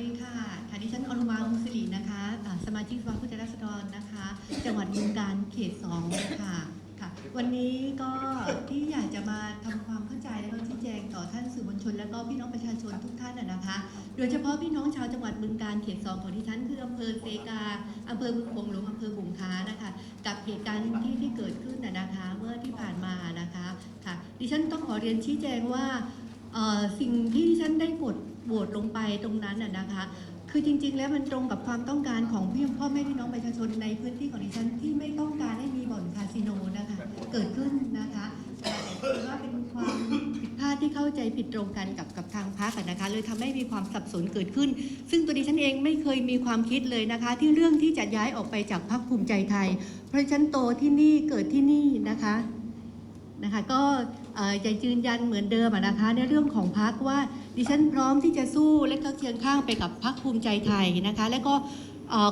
ดีค่ะค่ะดิฉันอนุมาคงสิรินะคะสมาชิกสภาผู้แทนราษฎรนะคะ จังหวัดบึงการเขตสองค่ะค่ะ วันนี้ก็ที่อยากจะมาทำความเข้าใจและชี้แจงต่อท่านสื่อมวลชน และก็พี่น้องประชาชนทุกท่านนะคะ โดยเฉพาะพี่น้องชาวจังหวัดบึงการเขตสองของดิฉันคืออำเภอเซกาอำเภอบึงคงหลวงอำเภอบุงค้านะคะกับเหตุการณ์ที่ที่เกิดขึ้นนะคะ เมื่อที่ผ่านมานะคะค่ะ ดิฉันต้องขอเรียนชี้แจงว่า สิ่งที่ฉันได้กดโหวตลงไปตรงนั้นน่ะนะคะ คือจริง ๆ แล้วมันตรงกับความต้องการของพี่พ่อแม่พี่น้องประชาชนในพื้นที่ของดิฉันที่ไม่ต้องการให้มีบ่อนคาสิโนนะคะเกิดขึ้นนะคะแต่ถือว่าเป็นความผิดพลาดที่เข้าใจผิดตรงกันกับกับทางพรรคอะนะคะเลยทำให้มีความสับสนเกิดขึ้น ซึ่งตัวดิฉันเองไม่เคยมีความคิดเลยนะคะ ที่เรื่องที่จะย้ายออกไปจากพรรคภูมิใจไทย เพราะฉันโตที่นี่เกิดที่นี่นะคะนะคะ ก็ จะยืนยันเหมือนเดิมนะคะในเรื่องของพักว่าดิฉันพร้อมที่จะสู้และก็เคียงข้างไปกับพักภูมิใจไทยนะคะ และก็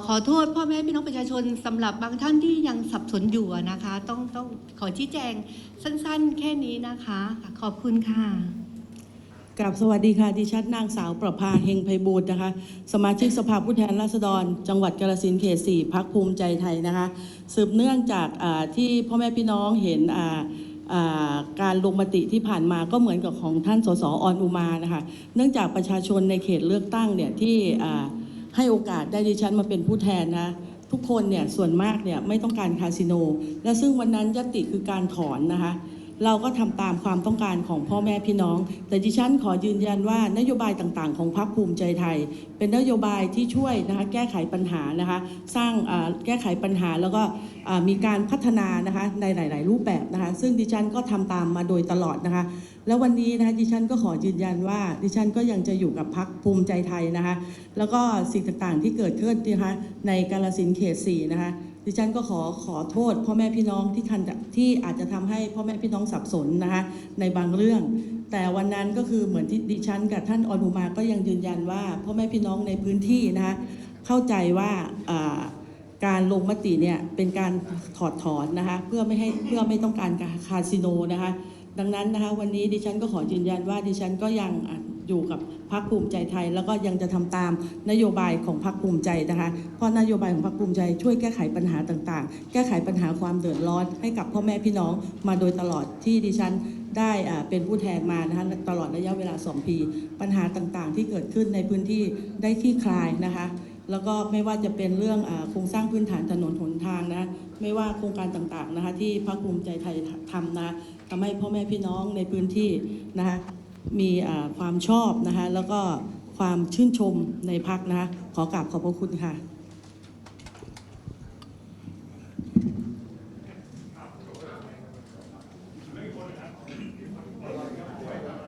ขอโทษพ่อแม่พี่น้องประชาชนสำหรับบางท่านที่ยังสับสนอยู่นะคะ ต้องต้องขอชี้แจงสั้นๆ แค่นี้นะคะ ขอบคุณค่ะกลับสวัสดีค่ะดิฉันนางสาวประภาเฮงไพบูลย์นะคะ สมาชิกสภาผู้แทนราษฎร จังหวัดกาฬสินเขต4พักภูมิใจไทยนะคะ สืบเนื่องจากที่พ่อแม่พี่น้องเห็นอ่า การลงมติที่ผ่านมาก็เหมือนกับของท่านสสออนอุมานะคะเนื่องจากประชาชนในเขตเลือกตั้งเนี่ยที่ให้โอกาสได้ดิฉันมาเป็นผู้แทนนะทุกคนเนี่ยส่วนมากเนี่ยไม่ต้องการคาสิโน และซึ่งวันนั้นยติคือการถอนนะคะ เราก็ทำตามความต้องการของพ่อแม่พี่น้อง แต่ดิฉันขอยืนยันว่านโยบายต่างๆ ของพรรคภูมิใจไทย เป็นนโยบายที่ช่วยนะคะแก้ไขปัญหานะคะสร้างอ่าแก้ไขปัญหาแล้วก็อ่ามีการพัฒนานะคะในหลาย ๆ รูปแบบนะคะซึ่งดิฉันก็ทำตามมาโดยตลอดนะคะแล้ววันนี้นะคะดิฉันก็ขอยืนยันว่าดิฉันก็ยังจะอยู่กับพรรคภูมิใจไทยนะคะแล้วก็สิ่งต่างๆที่เกิดขึ้นนะคะในกาลสินเขตสี่นะคะ ดิฉันก็ขอขอโทษพ่อแม่พี่น้องที่ทันที่อาจจะทำให้พ่อแม่พี่น้องสับสนนะคะในบางเรื่อง แต่วันนั้นก็คือเหมือนที่ดิฉันกับท่านอนุมาก็ยังยืนยันว่า พ่อแม่พี่น้องในพื้นที่นะคะเข้าใจว่าอ่าการลงมติเนี่ยเป็นการถอดถอนนะคะเพื่อไม่ให้เพื่อไม่ต้องการคาสิโนนะคะดังนั้นนะคะวันนี้ดิฉันก็ขอยืนยันว่าดิฉันก็ยัง อยู่กับพรรคภูมิใจไทย แล้วก็ยังจะทำตามนโยบายของพรรคภูมิใจนะคะ เพราะนโยบายของพรรคภูมิใจช่วยแก้ไขปัญหาต่างๆ แก้ไขปัญหาความเดือดร้อนให้กับพ่อแม่พี่น้องมาโดยตลอดที่ดิฉันได้เป็นผู้แทนมานะคะตลอดระยะเวลา 2 ปี ปัญหาต่างๆ ที่เกิดขึ้นในพื้นที่ได้ที่คลายนะคะแล้วก็ไม่ว่าจะเป็นเรื่องโครงสร้างพื้นฐานถนนหนทางนะไม่ว่าโครงการต่างๆนะคะที่พรรคภูมิใจไทยทำนะทำให้พ่อแม่พี่น้องในพื้นที่นะคะ มีความชอบนะคะแล้วก็ความชื่นชมในพักนะคะขอกราบขอบพระคุณค่ะ